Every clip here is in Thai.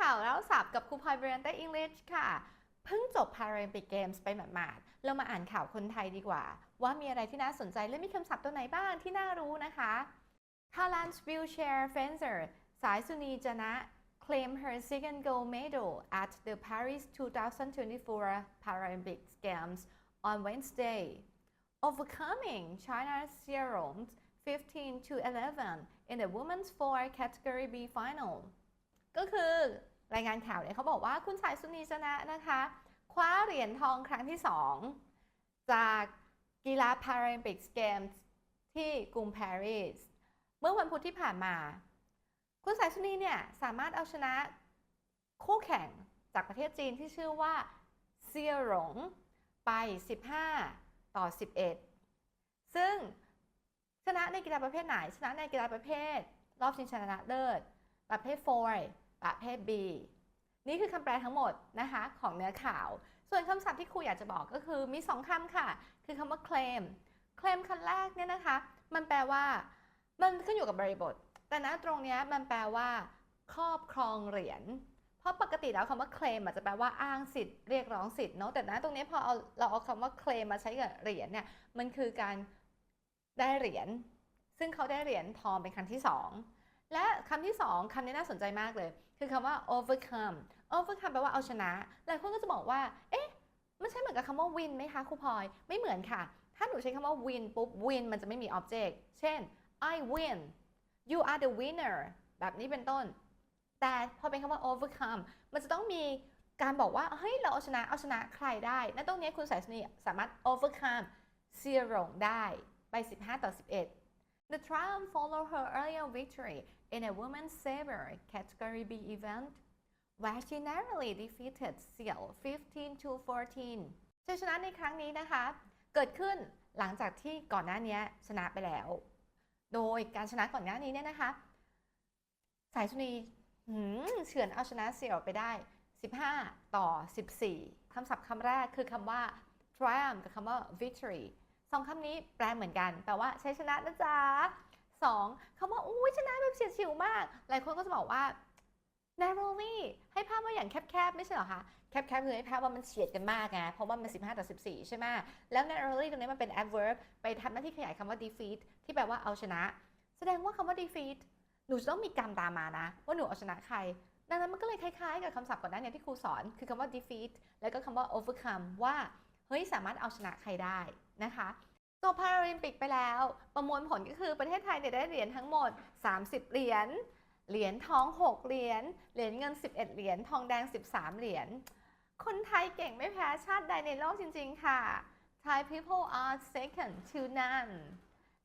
ข่าวแล้วสับกับครูพลอยเบรนเต้อังกฤษค่ะ เพิ่งจบ Paralympic Games ไปหมาดๆเรามาอ่านข่าวคนไทยดีกว่า ว่ามีอะไรที่น่าสนใจและมีคำศัพท์ตัวไหนบ้างที่น่ารู้นะคะ Thailand's wheelchair fencer สายสุนีจนะ claim her second gold medal at the Paris 2024 Paralympic Games on Wednesday overcoming China's Xiaorong 15 to 11 in the women's four category B final ก็คือรายงานข่าวเนี่ยเขาบอกว่าคุณสายสุนีชนะนะคะ คว้าเหรียญทองครั้งที่ 2 จากกีฬาพาราลิมปิกเกมส์ที่กรุงปารีสเมื่อวันพุธที่ผ่านมา คุณสายสุนีเนี่ยสามารถเอาชนะคู่แข่งจากประเทศจีนที่ชื่อว่าเซียหลงไป 15 ต่อ 11 ซึ่งชนะในกีฬาประเภทไหน ชนะในกีฬาประเภท รอบชิงชนะเลิศประเภท4 ประเภท B นี่คือคำแปลทั้งหมดนะคะของเนื้อข่าว ส่วนคำศัพท์ที่ครูอยากจะบอกก็คือมี 2คำค่ะ คือคำว่า claim claim คำแรกเนี่ยนะคะ มันแปลว่ามันขึ้นอยู่กับบริบท แต่ณตรงนี้มันแปลว่า ครอบครองเหรียญเพราะปกติแล้วคำว่า claim อาจจะแปลว่าอ้างสิทธิ์เรียกร้องสิทธิ์เนาะแต่ณตรงนี้พอเอาเราเอาคำว่า claim มาใช้กับเหรียญเนี่ยมันคือการได้เหรียญซึ่งเขาได้เหรียญทองเป็นครั้งที่ 2 และคำที่2คำนี้น่าสนใจมากเลย คือคำว่า overcome overcome แปลว่าเอาชนะหลายคนก็จะบอกว่า เอ๊ะมันใช่เหมือนกับคำว่า win ไหมคะครูพลอย ไม่เหมือนค่ะ ถ้าหนูใช้คำว่า win ปุ๊บ win มันจะไม่มี object เช่น I win you are the winner แบบนี้เป็นต้น แต่พอเป็นคำว่า overcome มันจะต้องมีการบอกว่า เฮ้ย เราเอาชนะ เอาชนะใครได้ณตรงนี้คุณสายสนีสามารถ overcome เซียหลงได้ไป 15 ต่อ 11 The triumph followed her earlier victory in a women's saber category B event where she narrowly defeated Seal 15 to 14 ชัยชนะในครั้งนี้นะคะ เกิดขึ้นหลังจากที่ก่อนหน้านี้ชนะไปแล้ว โดยการชนะก่อนหน้านี้เนี่ยนะคะ สายสุนีเฉือนเอาชนะเซียลไปได้ 15 ต่อ 14 คำศัพท์คำแรกคือคำว่า triumph กับคำว่า victory สองคำนี้แปลเหมือนกัน แปลว่าใช้ชนะนะจ๊ะสองคำว่าอุ้ยชนะแบบเฉียดฉิวมาก หลายคนก็จะบอกว่า narrowly ให้ภาพว่าอย่างแคบๆ ไม่ใช่หรอคะ แคบๆ คือให้ภาพว่ามันเฉียดกันมากไงเพราะว่ามัน 15 ต่อ 14 ใช่ไหมแล้ว narrowly ตรงนี้มันเป็น adverb ไปทำหน้าที่ขยายคำว่า defeat ที่แปลว่าเอาชนะ แสดงว่าคำว่า defeat หนูจะต้องมีกรรมตามมานะ ว่าหนูเอาชนะใคร ดังนั้นมันก็เลยคล้ายๆ กับคำศัพท์ก่อนหน้านี้ที่ครูสอน คือคำว่า defeat แล้วก็คำว่า overcome ว่า ฮ้ยสามารถเอาชนะใครได้นะคะจบพาราลิมปิกไปแล้ว ประมวลผลก็คือประเทศไทยเนี่ยได้เหรียญทั้งหมด 30 เหรียญเหรียญทอง 6 เหรียญเหรียญเงิน 11 เหรียญทองแดง 13 เหรียญคนไทยเก่งไม่แพ้ชาติใดในโลกจริง ๆ ค่ะ Thai people are second to none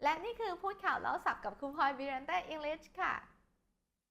และนี่คือพูดข่าวแล้วสับกับครูพลอยบิรันเต้ English ค่ะ